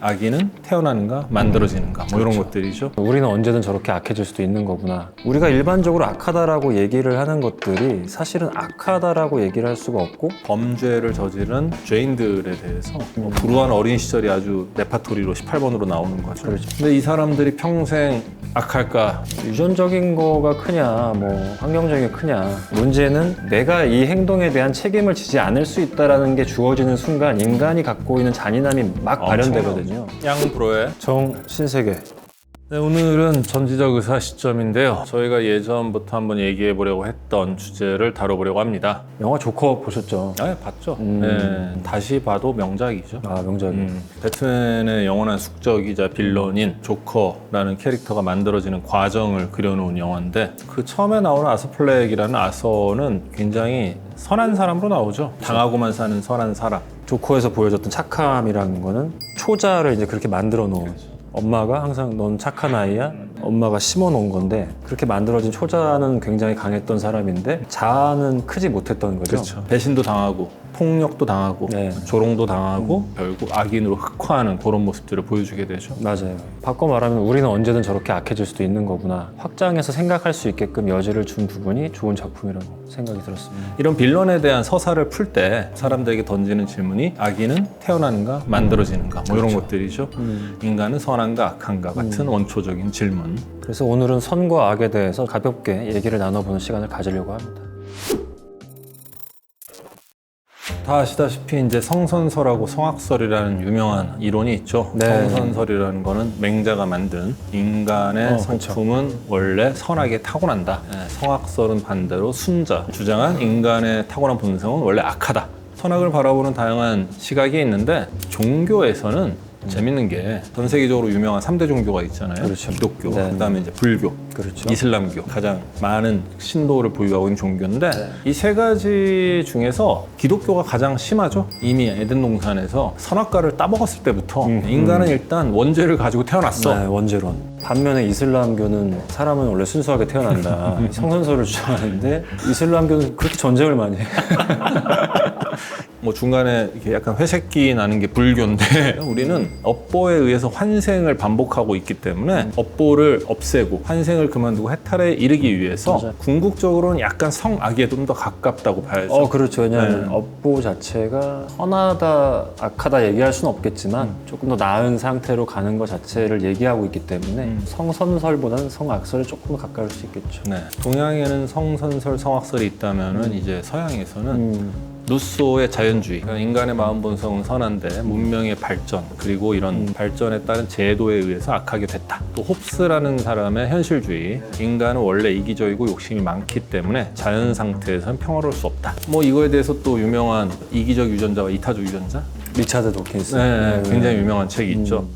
아기는 태어나는가 만들어지는가 뭐 이런 것들이죠. 우리는 언제든 저렇게 악해질 수도 있는 거구나. 우리가 일반적으로 악하다라고 얘기를 하는 것들이 사실은 악하다라고 얘기를 할 수가 없고 범죄를 저지른 죄인들에 대해서 뭐 불우한 어린 시절이 아주 레파토리로 18번으로 나오는 거죠. 그렇죠. 근데 이 사람들이 평생 악할까? 유전적인 거가 크냐, 뭐 환경적인 게 크냐. 문제는 내가 이 행동에 대한 책임을 지지 않을 수 있다라는 게 주어지는 순간 인간이 갖고 있는 잔인함이 막 발현되거든요. 양프로의 정 신세계. 네, 오늘은 전지적 의사 시점인데요. 저희가 예전부터 한번 얘기해 보려고 했던 주제를 다뤄보려고 합니다. 영화 조커 보셨죠? 아, 봤죠. 음. 네, 다시 봐도 명작이죠. 아 명작이. 음, 배트맨의 영원한 숙적이자 빌런인 조커라는 캐릭터가 만들어지는 과정을 그려놓은 영화인데 그 처음에 나오는 아서플렉이라는 아서는 굉장히 선한 사람으로 나오죠. 당하고만 사는 선한 사람. 조커에서 보여줬던 착함이라는 거는 초자를 이제 그렇게 만들어 놓은 엄마가 항상 넌 착한 아이야? 엄마가 심어 놓은 건데. 그렇게 만들어진 초자는 굉장히 강했던 사람인데 자아는 크지 못했던 거죠. 그렇죠. 배신도 당하고 폭력도 당하고 네. 조롱도 당하고 결국 악인으로 흑화하는 그런 모습들을 보여주게 되죠. 맞아요 바꿔 말하면 우리는 언제든 저렇게 악해질 수도 있는 거구나 확장해서 생각할 수 있게끔 여지를 준 부분이 좋은 작품이라고 생각이 들었습니다 이런 빌런에 대한 서사를 풀 때 사람들에게 던지는 질문이 아기는 태어나는가 만들어지는가 뭐 이런 것들이죠. 인간은 선한가 악한가 같은 원초적인 질문. 그래서 오늘은 선과 악에 대해서 가볍게 얘기를 나눠보는 시간을 가지려고 합니다 다 아시다시피 이제 성선설하고 성악설이라는 유명한 이론이 있죠. 네. 성선설이라는 거는 맹자가 만든 인간의 어. 성품은 원래 선하게 타고난다. 예, 성악설은 반대로 순자 주장한 인간의 타고난 본성은 원래 악하다. 선악을 바라보는 다양한 시각이 있는데 종교에서는 재밌는 게 전 세계적으로 유명한 삼대 종교가 있잖아요. 그렇죠. 기독교, 네. 그다음에 이제 불교, 그렇죠 이슬람교 가장 많은 신도를 보유하고 있는 종교인데 이 세 가지 중에서 기독교가 가장 심하죠. 이미 에덴 동산에서 선악과를 따먹었을 때부터 음, 인간은 일단 원죄를 가지고 태어났어. 네, 원죄론. 반면에 이슬람교는 사람은 원래 순수하게 태어난다. 성선설을 주장하는데 이슬람교는 그렇게 전쟁을 많이 해. 뭐 중간에 이렇게 약간 회색기 나는 게 불교인데 우리는 업보에 의해서 환생을 반복하고 있기 때문에 업보를 없애고 환생을 그만두고 해탈에 이르기 위해서 맞아요. 궁극적으로는 약간 성악에 좀 더 가깝다고 봐야죠. 어, 그렇죠. 왜냐하면 네. 업보 자체가 선하다, 악하다 얘기할 수는 없겠지만 음. 조금 더 나은 상태로 가는 것 자체를 얘기하고 있기 때문에 음. 성선설보다는 성악설에 조금 더 가까울 수 있겠죠. 네. 동양에는 성선설, 성악설이 있다면은 이제 서양에서는 음, 루소의 자연주의, 인간의 마음 본성은 선한데 문명의 발전 그리고 이런 발전에 따른 제도에 의해서 악하게 됐다. 또 홉스라는 사람의 현실주의, 인간은 원래 이기적이고 욕심이 많기 때문에 자연 상태에서는 평화로울 수 없다. 뭐 이거에 대해서 또 유명한 이기적 유전자와 이타적 유전자, 리차드 도킨스. 네, 굉장히 유명한 책이 있죠.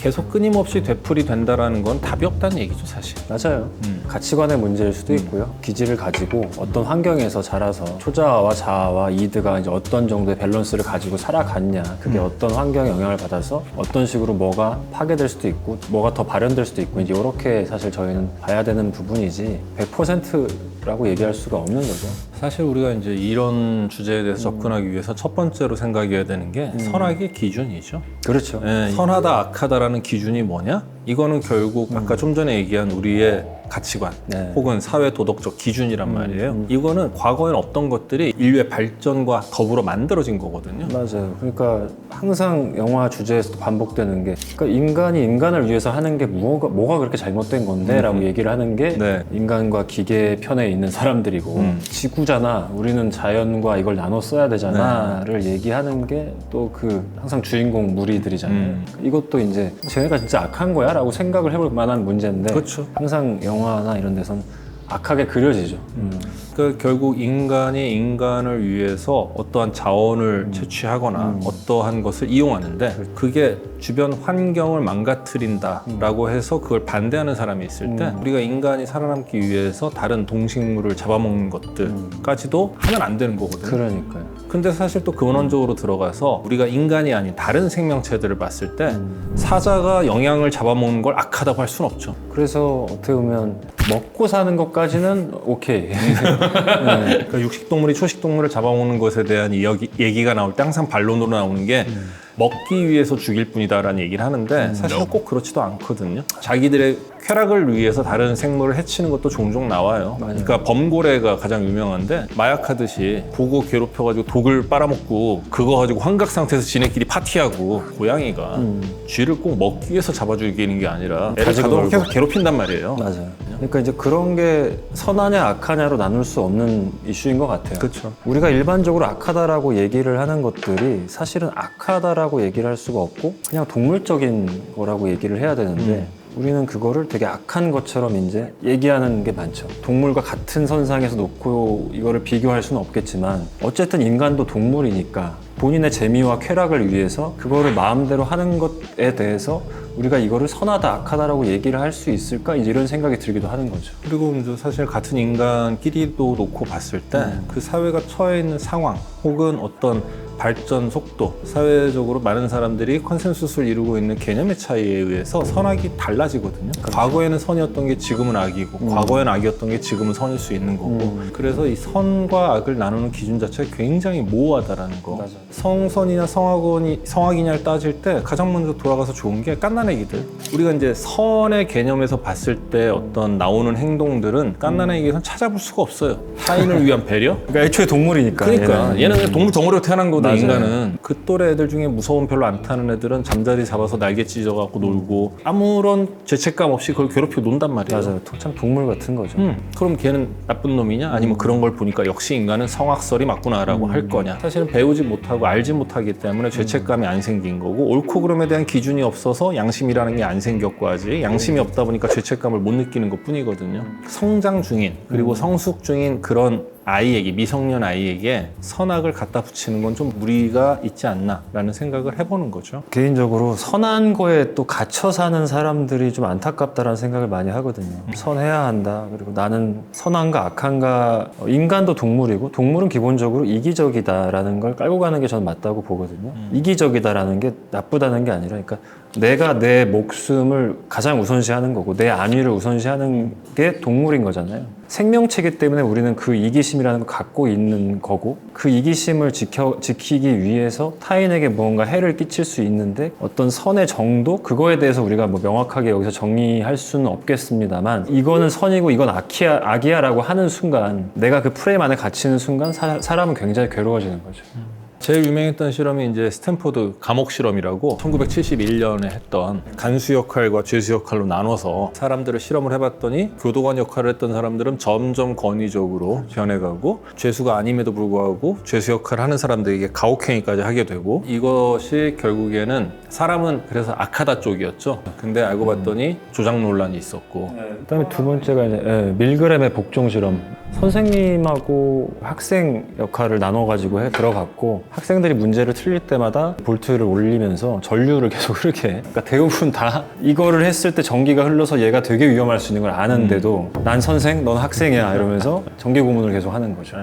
음. 계속 끊임없이 되풀이 된다라는 건 답이 없다는 얘기죠, 사실. 맞아요. 음. 가치관의 문제일 수도 있고요. 기질을 가지고 어떤 환경에서 자라서 초자아와 자아와 이드가 이제 어떤 정도의 밸런스를 가지고 살아갔냐. 그게 음. 어떤 환경의 영향을 받아서 어떤 식으로 뭐가 파괴될 수도 있고 뭐가 더 발현될 수도 있고 이제 이렇게 사실 저희는 봐야 되는 부분이지 100%라고 얘기할 수가 없는 거죠. 사실 우리가 이제 이런 주제에 대해서 접근하기 위해서 첫 번째로 생각해야 되는 게 선악의 기준이죠. 그렇죠. 예, 선하다, 악하다라는 기준이 뭐냐? 이거는 결국 아까 좀 전에 얘기한 우리의 가치관 네. 혹은 사회 도덕적 기준이란 말이에요. 이거는 과거엔 없던 것들이 인류의 발전과 더불어 만들어진 거거든요. 맞아요. 그러니까 항상 영화 주제에서도 반복되는 게 그러니까 인간이 인간을 위해서 하는 게 뭐가 뭐가 그렇게 잘못된 건데라고 얘기를 하는 게 네. 인간과 기계 편에 있는 사람들이고 음. 지구잖아. 우리는 자연과 이걸 나눠 써야 되잖아를 얘기하는 게 또 그 항상 주인공 무리들이잖아요. 음. 이것도 이제 쟤네가 진짜 악한 거야라고 생각을 해볼 만한 문제인데 그렇죠. 항상 영화나 이런 데선 악하게 그려지죠. 음. 그 결국 인간이 인간을 위해서 어떠한 자원을 음. 채취하거나 어떠한 것을 이용하는데 그게 주변 환경을 망가뜨린다라고 음. 해서 그걸 반대하는 사람이 있을 때 우리가 인간이 살아남기 위해서 다른 동식물을 잡아먹는 것들까지도 하면 안 되는 거거든요. 음. 그러니까요. 근데 사실 또 근원적으로 들어가서 우리가 인간이 아닌 다른 생명체들을 봤을 때 음. 사자가 영양을 잡아먹는 걸 악하다고 할 수는 없죠. 그래서 어떻게 보면 먹고 사는 것까지는 오케이. 네. 그러니까 육식동물이 초식동물을 잡아먹는 것에 대한 이야기, 얘기가 나올 때 항상 반론으로 나오는 게 먹기 위해서 죽일 뿐이다라는 얘기를 하는데 음. 사실은 꼭 그렇지도 않거든요. 자기들의 쾌락을 위해서 다른 생물을 해치는 것도 종종 나와요. 그러니까 범고래가 가장 유명한데 마약하듯이 보고 괴롭혀가지고 독을 빨아먹고 그거 가지고 환각 상태에서 지네끼리 파티하고 고양이가 쥐를 꼭 먹기 위해서 잡아 죽이는 게 아니라 애를 가지고 가둬놓고 놀고. 계속 괴롭힌단 말이에요. 맞아요. 그러니까 이제 그런 게 선하냐 악하냐로 나눌 수 없는 이슈인 것 같아요. 그렇죠. 우리가 일반적으로 악하다라고 얘기를 하는 것들이 사실은 악하다라 고 얘기를 할 수가 없고 그냥 동물적인 거라고 얘기를 해야 되는데 우리는 그거를 되게 악한 것처럼 이제 얘기하는 게 많죠. 동물과 같은 선상에서 놓고 이거를 비교할 수는 없겠지만 어쨌든 인간도 동물이니까 본인의 재미와 쾌락을 위해서 그거를 마음대로 하는 것에 대해서 우리가 이거를 선하다 악하다라고 얘기를 할 수 있을까 이제 이런 생각이 들기도 하는 거죠. 그리고 이제 사실 같은 인간끼리도 놓고 봤을 때 그 사회가 처해 있는 상황 혹은 어떤 발전 속도, 사회적으로 많은 사람들이 컨센서스를 이루고 있는 개념의 차이에 의해서 선악이 달라지거든요. 과거에는 선이었던 게 지금은 악이고, 과거에는 악이었던 게 지금은 선일 수 있는 거고. 그래서 이 선과 악을 나누는 기준 자체가 굉장히 모호하다라는 거. 맞아요. 성선이나 성악원이 성악이냐를 따질 때 가장 먼저 돌아가서 좋은 게 깐난 애기들. 우리가 이제 선의 개념에서 봤을 때 어떤 나오는 행동들은 깐난애기에선 찾아볼 수가 없어요. 타인을 위한 배려? 그러니까 애초에 동물이니까. 그러니까 얘는 그냥 동물 덩어리로 태어난 거다 맞아요. 인간은 그 또래 애들 중에 무서움 별로 안 타는 애들은 잠자리 잡아서 날개 찢어갖고 놀고 아무런 죄책감 없이 그걸 괴롭히고 논단 말이에요. 맞아요. 참 동물 같은 거죠. 음, 그럼 걔는 나쁜 놈이냐? 아니면 그런 걸 보니까 역시 인간은 성악설이 맞구나라고 할 거냐? 사실은 배우지 못하고 알지 못하기 때문에 죄책감이 안 생긴 거고 옳고 그름에 대한 기준이 없어서 양심이라는 게 안 생겼고 아직 양심이 없다 보니까 죄책감을 못 느끼는 것 뿐이거든요. 성장 중인 그리고 성숙 중인 그런 아이에게 미성년 아이에게 선악을 갖다 붙이는 건 좀 무리가 있지 않나라는 생각을 해보는 거죠. 개인적으로 선한 거에 또 갇혀 사는 사람들이 좀 안타깝다라는 생각을 많이 하거든요. 선해야 한다. 그리고 나는 선한가 악한가 어, 인간도 동물이고 동물은 기본적으로 이기적이다라는 걸 깔고 가는 게 저는 맞다고 보거든요. 이기적이다라는 게 나쁘다는 게 아니라 그러니까 내가 내 목숨을 가장 우선시하는 거고 내 안위를 우선시하는 게 동물인 거잖아요. 생명체이기 때문에 우리는 그 이기심이라는 걸 갖고 있는 거고 그 이기심을 지켜, 지키기 위해서 타인에게 뭔가 해를 끼칠 수 있는데 어떤 선의 정도 그거에 대해서 우리가 뭐 명확하게 여기서 정의할 수는 없겠습니다만 이거는 선이고 이건 악이야, 악이야라고 하는 순간 내가 그 프레임 안에 갇히는 순간 사, 사람은 굉장히 괴로워지는 거죠. 제일 유명했던 실험이 이제 스탠포드 감옥 실험이라고 1971년에 했던 간수 역할과 죄수 역할로 나눠서 사람들을 실험을 해봤더니 교도관 역할을 했던 사람들은 점점 권위적으로 변해가고 죄수가 아님에도 불구하고 죄수 역할을 하는 사람들에게 가혹행위까지 하게 되고 이것이 결국에는 사람은 그래서 악하다 쪽이었죠. 근데 알고 봤더니 조작 논란이 있었고 그다음에 두 번째가 이제 예, 밀그램의 복종 실험. 선생님하고 학생 역할을 나눠가지고 해 들어갔고 학생들이 문제를 틀릴 때마다 볼트를 올리면서 전류를 계속 흐르게. 해. 그러니까 대부분 다 이거를 했을 때 전기가 흘러서 얘가 되게 위험할 수 있는 걸 아는데도 난 선생, 넌 학생이야 이러면서 전기 고문을 계속 하는 거죠.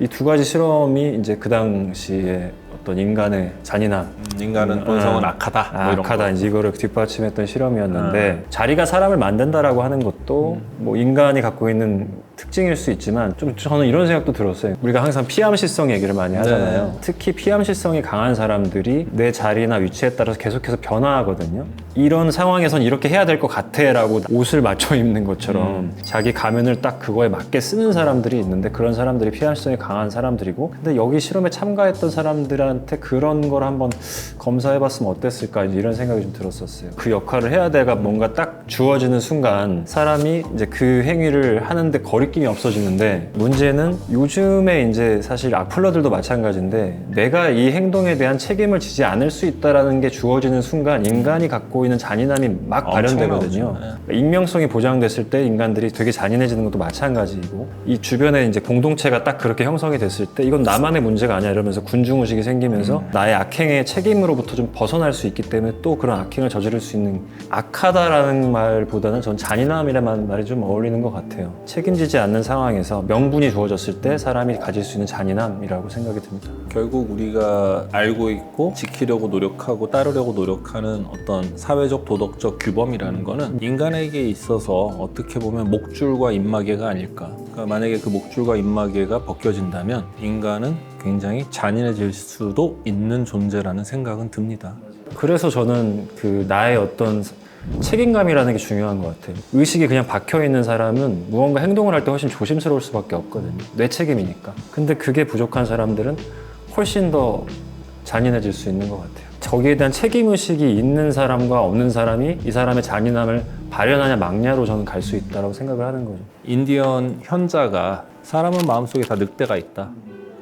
이 두 가지 실험이 이제 그 당시에 어떤 인간의 잔인함, 인간은 본성은 악하다 뭐 이런 악하다 거. 이제 이거를 뒷받침했던 실험이었는데 자리가 사람을 만든다라고 하는 것도 뭐 인간이 갖고 있는 특징일 수 있지만 좀 저는 이런 생각도 들었어요. 우리가 항상 피암시성 얘기를 많이 하잖아요. 네. 특히 피암시성이 강한 사람들이 내 자리나 위치에 따라서 계속해서 변화하거든요. 이런 상황에선 이렇게 해야 될 것 같아라고 옷을 맞춰 입는 것처럼 자기 가면을 딱 그거에 맞게 쓰는 사람들이 있는데 그런 사람들이 피암시성이 강한 사람들이고 근데 여기 실험에 참가했던 사람들 한테 그런 걸 한번 검사해봤으면 어땠을까 이런 생각이 좀 들었었어요. 그 역할을 해야 돼가 뭔가 딱 주어지는 순간 사람이 이제 그 행위를 하는데 거리낌이 없어지는데 문제는 요즘에 이제 사실 악플러들도 마찬가지인데 내가 이 행동에 대한 책임을 지지 않을 수 있다라는 게 주어지는 순간 인간이 갖고 있는 잔인함이 막 발현되거든요. 네. 그러니까 익명성이 보장됐을 때 인간들이 되게 잔인해지는 것도 마찬가지이고 이 주변에 이제 공동체가 딱 그렇게 형성이 됐을 때 이건 나만의 문제가 아니야 이러면서 군중의식이 생기 면서 나의 악행의 책임으로부터 좀 벗어날 수 있기 때문에 또 그런 악행을 저지를 수 있는 악하다라는 말보다는 전 잔인함이라는 말이 좀 어울리는 것 같아요. 책임지지 않는 상황에서 명분이 주어졌을 때 사람이 가질 수 있는 잔인함이라고 생각이 듭니다. 결국 우리가 알고 있고 지키려고 노력하고 따르려고 노력하는 어떤 사회적 도덕적 규범이라는 거는 인간에게 있어서 어떻게 보면 목줄과 입마개가 아닐까. 그러니까 만약에 그 목줄과 입마개가 벗겨진다면 인간은 굉장히 잔인해질 수도 있는 존재라는 생각은 듭니다. 그래서 저는 그 나의 어떤 책임감이라는 게 중요한 것 같아요. 의식이 그냥 박혀 있는 사람은 무언가 행동을 할 때 훨씬 조심스러울 수밖에 없거든요. 내 책임이니까. 근데 그게 부족한 사람들은 훨씬 더 잔인해질 수 있는 것 같아요. 저기에 대한 책임 의식이 있는 사람과 없는 사람이 이 사람의 잔인함을 발현하냐 막냐로 저는 갈 수 있다고 생각을 하는 거죠. 인디언 현자가 사람은 마음속에 다 늑대가 있다.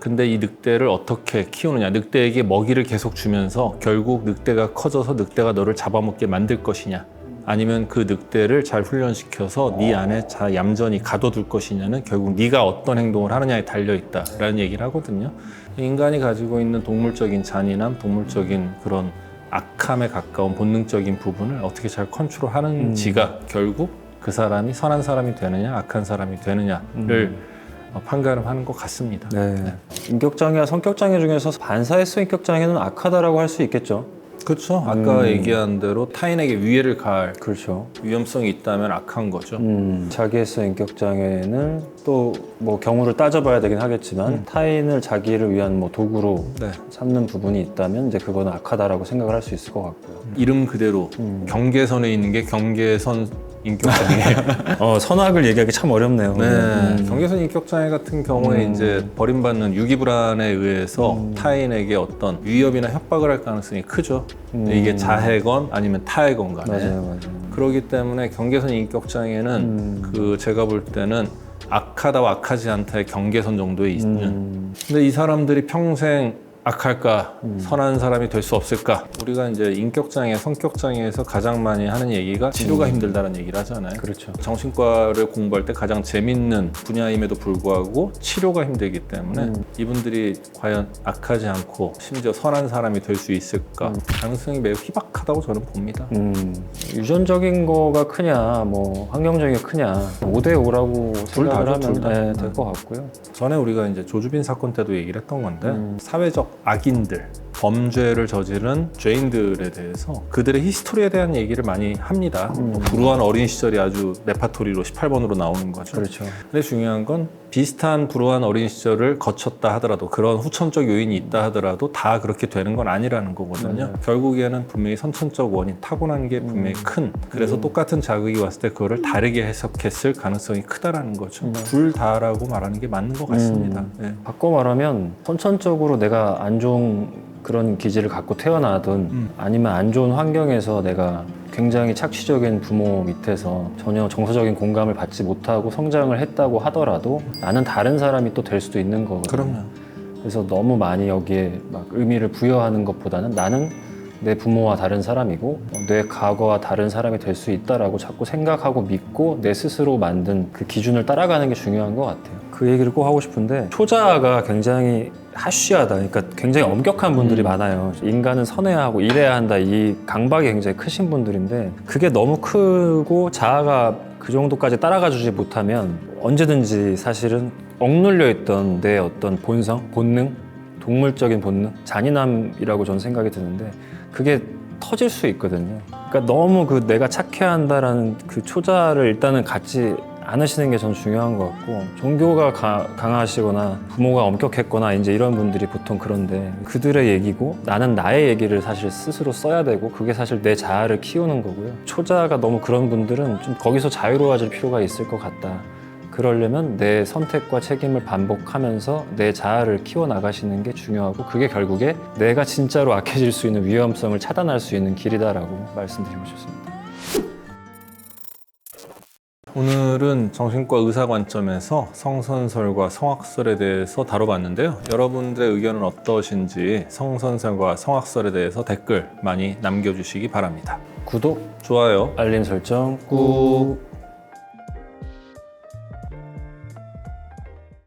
근데 이 늑대를 어떻게 키우느냐. 늑대에게 먹이를 계속 주면서 결국 늑대가 커져서 늑대가 너를 잡아먹게 만들 것이냐. 아니면 그 늑대를 잘 훈련시켜서 네 안에 자 얌전히 가둬둘 것이냐는 결국 네가 어떤 행동을 하느냐에 달려 있다라는 얘기를 하거든요. 인간이 가지고 있는 동물적인 잔인함, 동물적인 그런 악함에 가까운 본능적인 부분을 어떻게 잘 컨트롤하는지가 결국 그 사람이 선한 사람이 되느냐 악한 사람이 되느냐를 어, 판가름하는 것 같습니다. 네. 인격 장애와 성격 장애 중에서 반사회성 인격 장애는 악하다라고 할 수 있겠죠. 그렇죠. 아까 음. 얘기한 대로 타인에게 위해를 가할 그렇죠. 위험성이 있다면 악한 거죠. 음, 자기애성 인격 장애는 또 뭐 경우를 따져봐야 되긴 하겠지만 타인을 자기를 위한 뭐 도구로 네. 삼는 부분이 있다면 이제 그거는 악하다라고 생각을 할 수 있을 것 같고요. 이름 그대로 음. 경계선에 있는 게 경계선 인격장애. 어, 선악을 얘기하기 참 어렵네요. 네. 음. 경계선 인격장애 같은 경우에 음. 이제 버림받는 유기불안에 의해서 음. 타인에게 어떤 위협이나 협박을 할 가능성이 크죠. 음. 이게 자해건 아니면 타해건 간에. 맞아요, 맞아요. 그렇기 때문에 경계선 인격장애는 음. 그 제가 볼 때는 악하다와 악하지 않다의 경계선 정도에 있는. 음, 근데 이 사람들이 평생 악할까 음. 선한 사람이 될 수 없을까? 우리가 이제 인격장애, 성격장애에서 가장 많이 하는 얘기가 치료가 힘들다는 얘기를 하잖아요. 음. 그렇죠. 정신과를 공부할 때 가장 재밌는 분야임에도 불구하고 치료가 힘들기 때문에 음. 이분들이 과연 악하지 않고 심지어 선한 사람이 될 수 있을까 음. 가능성이 매우 희박하다고 저는 봅니다. 음, 유전적인 거가 크냐, 뭐 환경적인 게 크냐, 5대 5라고 둘 생각을 다죠, 둘 다. 하면 네, 될것 같고요. 전에 우리가 이제 조주빈 사건 때도 얘기를 했던 건데 음. 사회적 악인들 범죄를 저지른 죄인들에 대해서 그들의 히스토리에 대한 얘기를 많이 합니다. 음. 뭐 불우한 어린 시절이 아주 레파토리로 18번으로 나오는 거죠. 그렇죠. 근데 중요한 건 비슷한 불우한 어린 시절을 거쳤다 하더라도 그런 후천적 요인이 있다 하더라도 다 그렇게 되는 건 아니라는 거거든요. 맞아요. 결국에는 분명히 선천적 원인, 타고난 게 분명히 큰. 그래서 음. 똑같은 자극이 왔을 때 그거를 다르게 해석했을 가능성이 크다라는 거죠. 음. 둘 다라고 말하는 게 맞는 것 같습니다. 네. 바꿔 말하면 선천적으로 내가 안 좋은 그런 기질을 갖고 태어나든 음. 아니면 안 좋은 환경에서 내가 굉장히 착취적인 부모 밑에서 전혀 정서적인 공감을 받지 못하고 성장을 했다고 하더라도 나는 다른 사람이 또 될 수도 있는 거거든요. 그럼요. 그래서 너무 많이 여기에 막 의미를 부여하는 것보다는 나는 내 부모와 다른 사람이고 어, 내 과거와 다른 사람이 될 수 있다라고 자꾸 생각하고 믿고 내 스스로 만든 그 기준을 따라가는 게 중요한 것 같아요. 그 얘기를 꼭 하고 싶은데 초자가 굉장히 하쉬하다. 그러니까 굉장히 엄격한 분들이 음. 많아요. 인간은 선해야 하고 이래야 한다. 이 강박이 굉장히 크신 분들인데 그게 너무 크고 자아가 그 정도까지 따라가 주지 못하면 언제든지 사실은 억눌려 있던 내 어떤 본성, 본능, 동물적인 본능, 잔인함이라고 저는 생각이 드는데 그게 터질 수 있거든요. 그러니까 너무 그 내가 착해야 한다라는 그 초자를 일단은 갖지 않으시는 게 전 중요한 것 같고 종교가 가- 강하시거나 부모가 엄격했거나 이제 이런 분들이 보통 그런데 그들의 얘기고 나는 나의 얘기를 사실 스스로 써야 되고 그게 사실 내 자아를 키우는 거고요. 초자가 너무 그런 분들은 좀 거기서 자유로워질 필요가 있을 것 같다. 그러려면 내 선택과 책임을 반복하면서 내 자아를 키워나가시는 게 중요하고 그게 결국에 내가 진짜로 악해질 수 있는 위험성을 차단할 수 있는 길이다라고 말씀드리고 싶습니다. 오늘은 정신과 의사 관점에서 성선설과 성악설에 대해서 다뤄봤는데요. 여러분들의 의견은 어떠신지 성선설과 성악설에 대해서 댓글 많이 남겨주시기 바랍니다. 구독, 좋아요. 알림 설정 꾹.